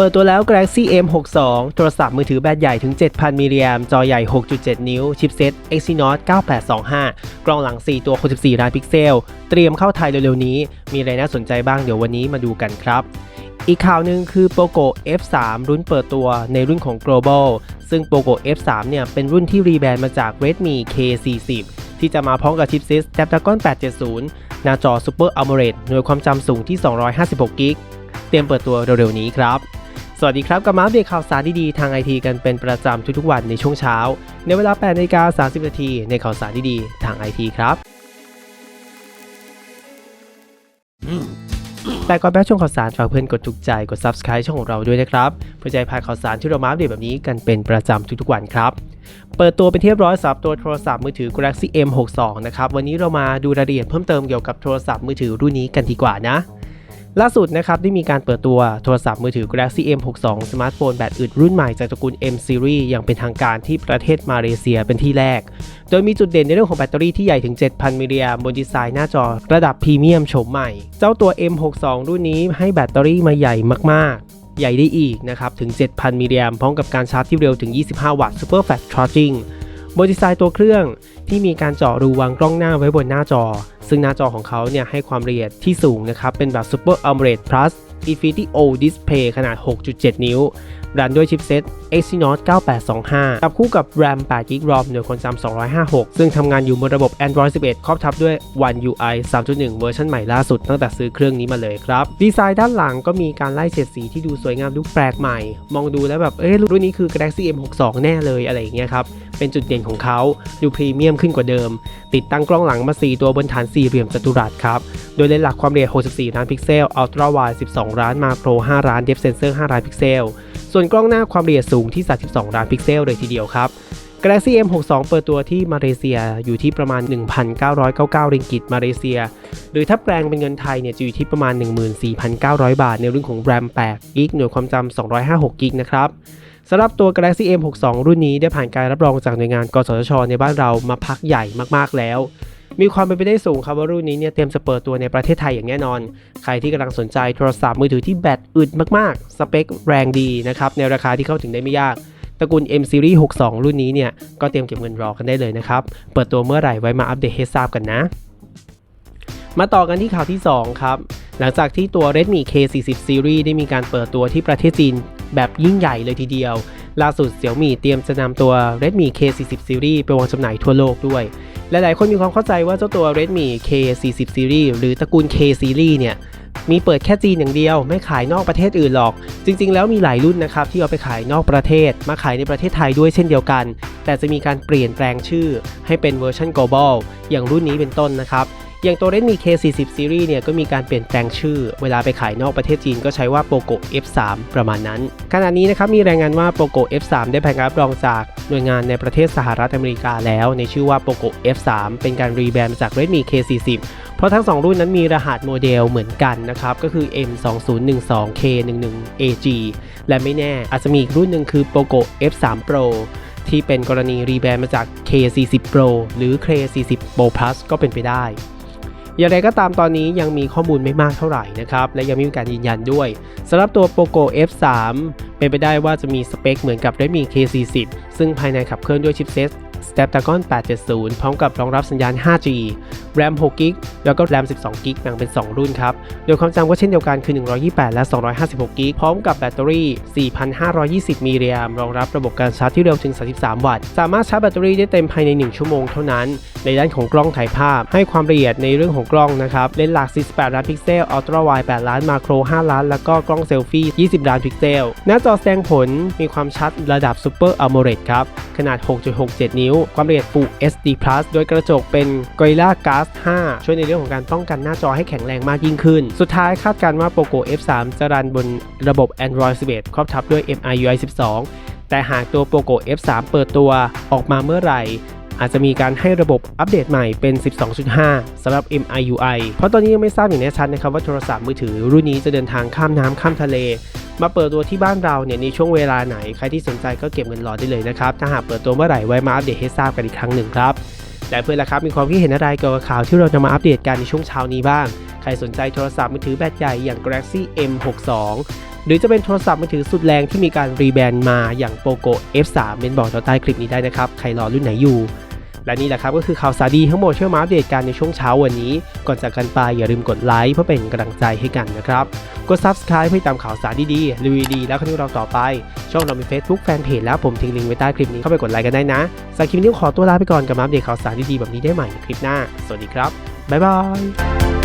เปิดตัวแล้ว Galaxy M62 โทรศัพท์มือถือแบตใหญ่ถึง 7,000มิลลิแอมจอใหญ่ 6.7 นิ้ว ชิปเซ็ต Exynos 9825 กล้องหลัง 4 ตัว 64 ล้านพิกเซล เตรียมเข้าไทยเร็วๆนี้ มีอะไรน่าสนใจบ้างเดี๋ยววันนี้มาดูกันครับ อีกข่าวหนึ่งคือ POCO F3 รุ่นเปิดตัวในรุ่นของ Global ซึ่ง POCO F3 เนี่ยเป็นรุ่นที่รีแบรนด์มาจาก Redmi K40 ที่จะมาพร้อมกับชิปเซ็ต Snapdragon 870 หน้าจอ Super AMOLED หน่วยความจำสูงที่ 256กิกเตรียมเปิดตัวเร็วๆนี้ครับ สวัสดีครับกับมาอัปเดตข่าวสารดีๆทางไอทีกันเป็นประจำทุกๆวันในช่วงเช้า ในเวลา8นาฬิกา30 นาทีในข่าวสารดีๆทางไอทีครับ แต่ก่อนแป๊บช่วงข่าวสารฝากเพื่อนกดถูกใจกด subscribe ช่องของเราด้วยนะครับเพื่อจะให้พาข่าวสารที่เรามาอัปเดตแบบนี้กันเป็นประจำทุกๆวันครับเปิดตัวเป็นที่เรียบร้อยสำหรับตัวโทรศัพท์มือถือ Galaxy M62 นะครับ วันนี้เรามาดูรายละเอียดเพิ่มเติมเกี่ยวกับโทรศัพท์มือถือรุ่นนี้กันดีกว่านะ ล่าสุดนะครับได้มีการเปิดตัวโทรศัพท์มือถือ Galaxy M62 สมาร์ทโฟนแบบอึดรุ่นใหม่จากตระกูล M Series อย่างเป็นทางการที่ประเทศมาเลเซียเป็นที่แรก โดยมีจุดเด่นในเรื่องของแบตเตอรี่ที่ใหญ่ถึง 7,000 มิลลิแอมป์บนดีไซน์หน้าจอระดับพรีเมียมโฉมใหม่ เจ้าตัว M62 รุ่นนี้ให้แบตเตอรี่มาใหญ่มากๆ ใหญ่ได้อีกนะครับถึง 7,000 มิลลิแอมพร้อมกับการชาร์จที่เร็วถึง 25 วัตต์ Super Fast Charging บนดีไซน์ตัวเครื่อง ที่มีการเจาะรูวางกล้องหน้าไว้บนหน้าจอ ซึ่งหน้าจอของเขาเนี่ยให้ความละเอียดที่สูงนะครับ เป็นแบบ Super AMOLED Plus Infinity O Display ขนาด 6.7 นิ้วรันด้วยชิปเซต Exynos 9825 จับคู่กับ RAM 8 g b ROM หน่วยความจำ256 ซึ่งทำงานอยู่บนระบบ Android 11 ครอบทับด้วย One UI 3.1 เวอร์ชันใหม่ล่าสุดตั้งแต่ซื้อเครื่องนี้มาเลยครับ ดีไซน์ด้านหลังก็มีการไล่เฉดสีที่ดูสวยงามดูแปลกใหม่ มองดูแล้วแบบ เอ๊ะรุ่นนี้คือ Galaxy M62 แน่เลยอะไรอย่างเงี้ยครับ เป็นจุดเด่นของเขาดูพรีเมียมขึ้นกว่าเดิม ติดตั้งกล้องหลังมา 4 ตัวบนฐานสี่เหลี่ยมจัตุรัสครับ โดยเลนส์หลักความละเอียด 64 ล้านพิกเซล Ultra Wide 12 ล้าน Macro 5 ล้าน Depth Sensor 5 ล้านพิกเซล ส่วนกล้องหน้าความละเอียดสูงที่ 32 ล้านพิกเซลเลยทีเดียวครับ Galaxy M62 เปิดตัวที่มาเลเซียอยู่ที่ประมาณ 1,999 ริงกิตมาเลเซีย หรือถ้าแปลงเป็นเงินไทยเนี่ยจะอยู่ที่ประมาณ 14,900 บาท ในเรื่องของ RAM 8กิกหน่วยความจำ256กิกนะครับสำหรับตัว Galaxy M62 รุ่นนี้ได้ผ่านการรับรองจากหน่วยงานกสทช ในบ้านเรามาพักใหญ่มากๆแล้ว มีความเป็นไปได้สูงครับว่ารุ่นนี้เนี่ยเตรียมจะเปิดตัวในประเทศไทยอย่างแน่นอน ใครที่กำลังสนใจโทรศัพท์มือถือที่แบตอึดมากๆ สเปคแรงดีนะครับในราคาที่เข้าถึงได้ไม่ยากตระกูล M Series 62 รุ่นนี้เนี่ยก็เตรียมเก็บเงินรอกันได้เลยนะครับ เปิดตัวเมื่อไหร่ไว้มาอัปเดตให้ทราบกันนะ มาต่อกันที่ข่าวที่ 2 ครับ หลังจากที่ตัว Redmi K40 Series ได้มีการเปิดตัวที่ประเทศจีนแบบยิ่งใหญ่เลยทีเดียว ล่าสุด Xiaomi เตรียมจะนำตัว Redmi K40 Series ไปวางจำหน่ายทั่วโลกด้วย หลายๆคนมีความเข้าใจว่าเจ้าตัว Redmi K40 Series หรือตระกูล K Series เนี่ยมีเปิดแค่จีนอย่างเดียว ไม่ขายนอกประเทศอื่นหรอก จริง ๆ แล้วมีหลายรุ่นนะครับที่เอาไปขายนอกประเทศ มาขายในประเทศไทยด้วยเช่นเดียวกัน แต่จะมีการเปลี่ยนแปลงชื่อให้เป็นเวอร์ชัน global อย่างรุ่นนี้เป็นต้นนะครับ อย่างตัว Redmi K40 Series เนี่ยก็มีการเปลี่ยนแปลงชื่อ เวลาไปขายนอกประเทศจีนก็ใช้ว่า Poco F3 ประมาณนั้น ขณะนี้นะครับมีรายงานว่า Poco F3 ได้ผ่านการรับรองจากหน่วยงานในประเทศสหรัฐอเมริกาแล้ว ในชื่อว่า Poco F3 เป็นการรีแบรนด์จาก Redmi K40 เพราะทั้ง 2 รุ่นนั้นมีรหัสโมเดลเหมือนกันนะครับ ก็คือ M2012K11AG และไม่แน่อาจจะมีอีกรุ่นหนึ่งคือ Poco F3 Pro ที่เป็นกรณีรีแบรนด์มาจาก K40 Pro หรือ K40 Pro Plus ก็เป็นไปได้ อย่างไรก็ตามตอนนี้ยังมีข้อมูลไม่มากเท่าไหร่นะครับ และยังไม่มีการยืนยันด้วยสำหรับตัว Poco F3 เป็นไปได้ว่าจะมีสเปคเหมือนกับ Redmi K40 ซึ่งภายในขับเคลื่อนด้วยชิปเซ็ต Snapdragon 870 พร้อมกับรองรับสัญญาณ 5G RAM 6 g b แล้วก็ RAM 12 g b แบ่งเป็น 2 รุ่นครับ โดยความจำก็เช่นเดียวกันคือ 128 และ 256 g b พร้อมกับแบตเตอรี่ 4,520 มิลลิแอมรองรับระบบการชาร์จที่เร็วถึง 33 วัตต์ สามารถชาร์จแบตเตอรี่ได้เต็มภายใน 1 ชั่วโมงเท่านั้น ในด้านของกล้องถ่ายภาพ ให้ความละเอียดในเรื่องของกล้องนะครับ เลนส์หลัก 48 ล้านพิกเซล อัลตร้าไวด์ 8 ล้าน มาโคร 5 ล้าน แล้วก็กล้องเซลฟี่ 20 ล้านพิกเซล หน้าจอแสดงผลมีความชัดระดับ Super AMOLED ครับ ขนาด 6.67 นิ้วความละเอียด Full HD Plus โดยกระจกเป็น Gorilla Glass 5 ช่วยในเรื่องของการป้องกันหน้าจอให้แข็งแรงมากยิ่งขึ้น สุดท้ายคาดการณ์ว่า Poco F3 จะรันบนระบบ Android 11 ครอบทับด้วย MIUI 12 แต่หากตัว Poco F3 เปิดตัวออกมาเมื่อไหร่ อาจจะมีการให้ระบบอัปเดตใหม่เป็น 12.5สำหรับ MIUI เพราะตอนนี้ยังไม่ทราบอย่างแน่ชัดนะครับว่าโทรศัพท์มือถือรุ่นนี้จะเดินทางข้ามน้ำข้ามทะเล มาเปิดตัวที่บ้านเราเนี่ยในช่วงเวลาไหนใครที่สนใจก็เก็บเงินรอได้เลยนะครับถ้าหากเปิดตัวเมื่อไหร่ไว้มาอัปเดตให้ทราบกันอีกครั้งหนึ่งครับและเพื่อนล่ะครับมีความคิดเห็นอะไรเกี่ยวกับข่าวที่เราจะมาอัปเดตกันในช่วงเช้านี้บ้าง ใครสนใจโทรศัพท์มือถือแบตใหญ่อย่าง Galaxy M62 หรือจะเป็นโทรศัพท์มือถือสุดแรงที่มีการรีแบรนด์มาอย่าง POCO F3 เมนบอกเราใต้คลิปนี้ได้นะครับ ใครรอรุ่นไหนอยู่ และนี่แหละครับก็คือข่าวสารดีทั้งหมดเชื่อมาอัปเดตกันในช่วงเช้าวันนี้ ก่อนจากกันไปอย่าลืมกดไลค์เพื่อเป็นกำลังใจให้กันนะครับ กด Subscribe เพื่อตามข่าวสารดีๆรีวิวดีแล้วคันเทนต์เราต่อไป ช่องเรามี Facebook แฟนเพจแล้วผมทิ้งลิงก์ไว้ใต้คลิปนี้เข้าไปกดไลค์กันได้นะสำหรับคลิปนี้ขอตัวลาไปก่อนกับมาอัปเดตข่าวสารดีๆแบบนี้ได้ใหม่ในคลิปหน้า สวัสดีครับบ๊ายบาย